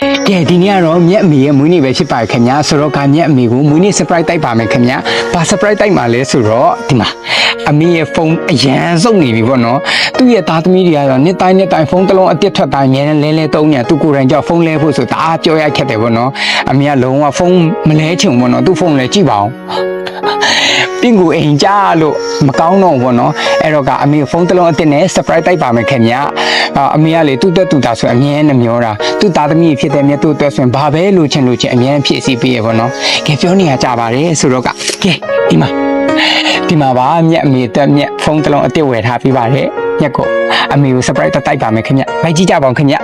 ကဲဒီနေ့ကတော့မြက်အမေရဲ့မွေးနေ့ပဲဖြစ်ပါခင်ဗျာဆိုတော့ကမြက်အမေကိုမွေးနေ့ surprise တိုက်ပါမယ်ခင်ဗျာဘာ surprise တိုက်မှာလဲဆိုတော့ဒီမှာအမေရဲ့ဖုန်းအရန်စုပ်နေပြီပေါ့နော်သူ့ရဲ့သားသမီးတွေကတော့နှစ်တိုင်းနှစ်တိုင်းဖုန်းတစ်လုံးအတစ်ထွက်တိုင်းအများနဲ့လဲလဲသုံးနေသူကိုယ်တိုင်ကြောက်ဖုန်းလဲဖို့ဆိုတအားပြောရခက်တယ်ပေါ့နော်အမေကလုံးဝဖုန်းမလဲချင်ဘူးပေါ့နော်သူ့ဖုန်းလဲကြည့်ပါအောင် ပင်ကိုအိမ်ကြလို့မကောင်းတော့ဘူးပေါ့နော်အဲ့တော့ကအမေဖုန်းတစ်လုံးအစ်စ်နဲ့ surprise တိုက်ပါမယ်ခင်ဗျာအာအမေကလေသူ့တက်သူတာဆိုအမြဲနှမျောတာသူ့သားသမီးဖြစ်တဲ့မြတ်သူ့အတွက်ဆိုရင်ဘာပဲလိုချင်လိုချင်အမြဲဖြစ်စီပေးရပေါ့နော်ကဲပြောနေရကြပါတယ်ဆိုတော့ကကဲဒီမှာဒီမှာပါမြတ်အမေတက်မြတ်ဖုန်းတစ်လုံးအစ်စ်ဝယ်ထားပြီးပါတယ်မြတ်ကိုအမေကို surprise တက်တိုက်ပါမယ်ခင်ဗျလိုက်ကြည့်ကြပါဦးခင်ဗျ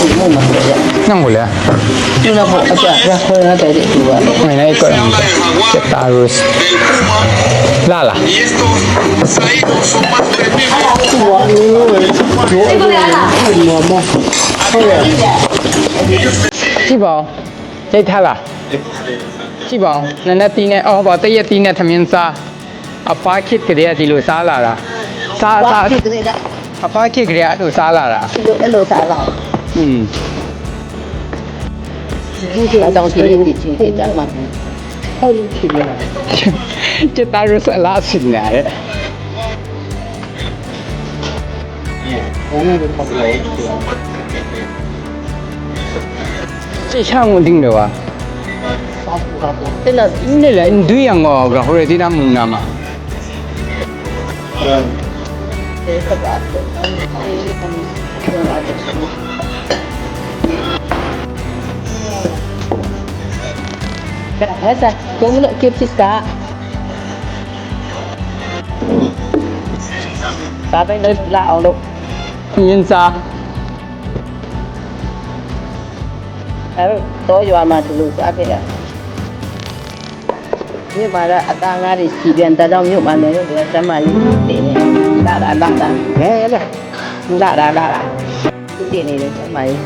ဒီမှာမှာကြည့်။နှံ့ကိုလဲ။ဒီနောက်အပြရခွဲရတဲ့ဒီက။ဝင်လိုက်ကွက်။ချက်တာရုစ်။လာလာ။။ကြည့်ပါဦး။ရိုက်ထားလား။ကြည့်ပါဦး။နည်းနည်းတီးနဲ့အော်ပါတည့်ရက်တီးနဲ့သမင်းစား။အဖာခစ်ကလေးကဒီလိုစားလာတာ။စားစား။အဖာခစ်ကလေးကအဲ့လိုစားလာတာ။ဒီလိုအဲ့လိုစားလာ။ อืมအတောင်ကြီးတည်ချင်းတည်ကြမှာဟုတ်လို့ဖြစ်လာကျတာရစလာစင်လာရဲ့ဘုံနဲ့ပတ်လိုက်这项我听着吧，对了，你来你对呀我，然后来对他们那嘛。嗯。ಬೆಳೆದ ಎಂಗ್ಲು ಕಿಪ್ಸಿಸ್ಕ cá. Bên đây là ổn độ nhìn xa. Em tối rồi mà thì lùi qua kìa. như mà là ta nga thì chỉ điện ta đông nhưng mà nếu như là xem mà để này. Đã đã đã đã. Nghe đấy đã đã đã đã. Cái này là ta mày?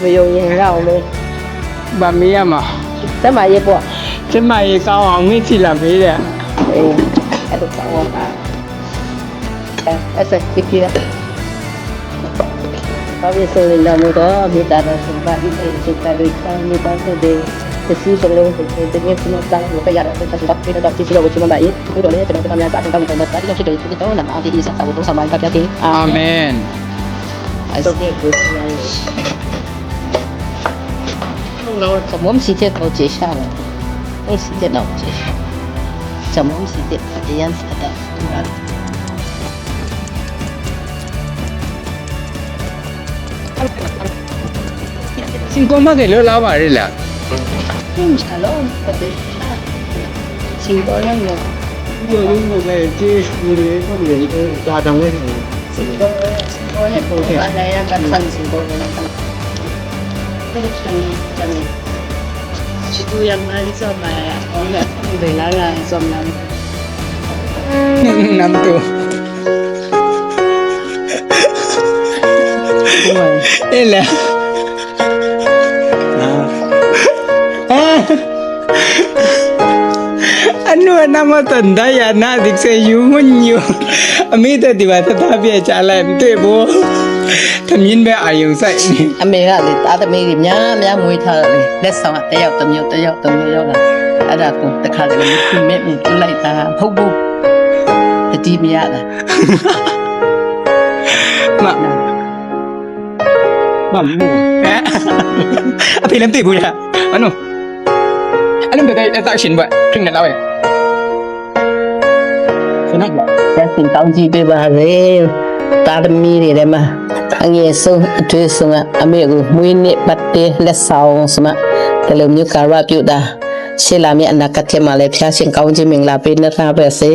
Ví dụ như thế nào luôn. မ်းမလေးမယုံရင်ရအောင်လို့ 把米呀嘛， စမ်းမလေးပေါ့ 这买一高昂没起来没的。 အေးအဲ့ဒါတော့အဲအဲ့ဆက်ကြည့်ကြဘာဖြစ်ဆိုလဲလို့တော့မြေတာတော့စပါဒီစိတ်တာတွေကောင်းနေတာဆိုတဲ့သစီစလုံးတွေတကယ်ကမှတောင်းလို့ရတယ်တက်တက်ပြီးတော့ကြည့်လို့ချင်မှလည်းဒီလိုလည်းကျွန်တော်ကများစားတောင်းတယ်ဒါတိကျတဲ့ဒီတော့နာမဒီစားတော့တော့ဆမိုင်းကပြတဲ့အာ 阿门。 အဲ့ဒါ lâu 怎么时间都接下了，都时间都接下，怎么时间把这样子的突然。sin coma que lo lava arregla. Un chalón, sin coma no. Yo digo que sí es muy bien porque está tan bueno. Sin coma, sin coma, porque van a ir a cantar sin coma. Nanto. Ela. Ano na matanda yan na, di sa yungon yun. Amita, di ba, tatabi at alam, di ba? Trả lại em tuyệt bố thầm nhìn bé ai dùng say အမေကလေတာသမီးကြီးများများမွေးထားတယ်လေလက်ဆောင်ကတယောက်တစ်မျိုးတစ်ယောက်တစ်မျိုးရောက်လာအဲ့ဒါကိုတခါတည်းခွင့်မဲ့မြင်ပြလိုက်တာဟုတ်ဘူးတတိမရတာ mà mà mua thì làm tuyệt bố ya anh không anh không thể tạo chuyện vậy kinh là đâu vậy cái này လက်စင်ကောင်းကြည့်ပေးပါစေတာသမီးတွေထဲမှာ အငယ်ဆုံးအထွေးဆုံးကအမေကိုမွေးနေ့ပတ်တေးလက်ဆောင်စမဒီလိုမျိုးကာရပြုတာရှေ့လာမယ့်အနာဂတ်ထဲမှာလည်းဖျားရှင်ကောင်းခြင်းမင်္ဂလာပေးနေတာပဲစေ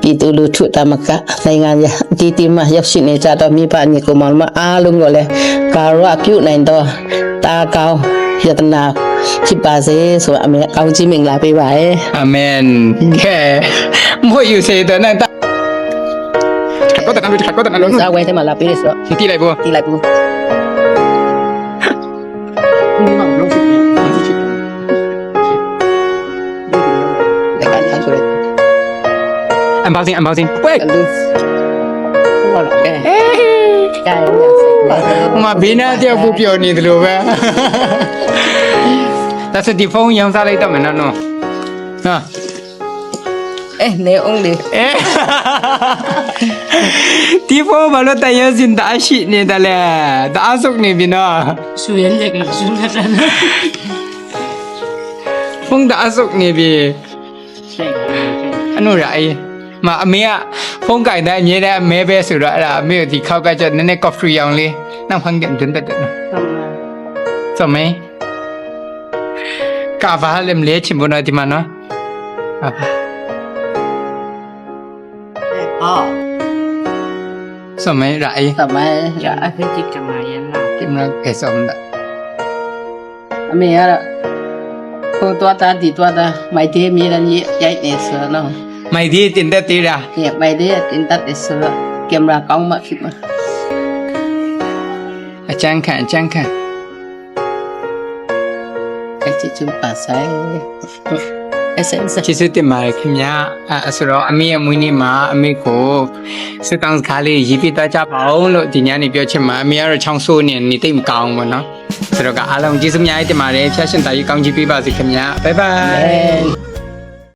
ပြည်သူလူထုတမကနိုင်ငံရအတီးတီးမှာရောက်ရှိနေကြတော့မိဘညီကိုမောင်မအားလုံးကိုလည်းကာရပြုနိုင်တော့တာကောင်းယတနာဖြစ်ပါစေဆိုအမေကောင်းခြင်းမင်္ဂလာပေးပါရဲ့ amen cái mỗi yêu sẽ tới này ta có tận nào có tận nào စာဝဲထဲမှာလာပေးရဆိုတော့ thì lại bố တီးလိုက်ဘူးလက်ကန်ထားဆိုရဲ anh bao tiền anh bao tiền quay ကလူဟုတ်လားကဲကြိုင်ရစိတ်နဲ့ဟိုမှာဘေးနားတယောက်ကိုပြောနေတယ်လို့ပဲဒါဆိုဒီဖုန်းရောင်းစားလိုက်တော့မယ်နော်နော်ဟာ အေးနေအောင်လေအဲဒီဖုန်းဘာလို့တရစင်တာရှိနေတယ်လဲဒါအဆုတ်နေပြီနော်ရှူရင်လည်းရှူနေတာနော်ဖုန်းဒါအဆုတ်နေပြီစိတ်အနုရာအေးမအမေကဖုန်းကင်တဲ့အမြဲတမ်းအမဲပဲဆိုတော့အဲ့ဒါအမေကဒီခောက်ကကျနည်းနည်း coffee ရောင်လေးနောက်ဖန်ကန်တင်တဲ့တဲ့နော်ဆမ်မာစမေကာဗာလမ်လေချင်ဘနာဒီမနော်အာ အော်စမေရာအေးဆမ်မာရအဖေကြီးကမာယနာဒီမနော်ကေစမ်ဒါအမေရကိုတော့တာဒီတော့တာမိုက်သေးမြေရန်ရိုက်နေစနော်မိုင်ဒီတင်တဲ့တေး ရာဒီမိုက်သေးတင်တတ်တယ်ဆိုတော့ကင်မရာကောင်းမှဖြစ်မှာအချမ်းခံအချမ်းခံအဲ့ချစ်ချူပါဆိုင်အစင်စချစ်စစ်တင်ပါတယ်ခင်ဗျာအဲဆိုတော့အမေရဲ့မွေးနေ့မှာအမေကိုစတောင်းစကားလေးရေးပြသွားကြပါအောင်လို့ဒီညနေပြောချင်မှာအမေကတော့ချောင်းဆိုးနေနေတိတ်မကောင်းဘူးနော်ဆိုတော့ကအားလုံးကျေးဇူးအများကြီးတင်ပါတယ်ဖျားရှင်တာကြီးကောင်းချီးပေးပါစေခင်ဗျာဘိုင်ဘိုင်အဲ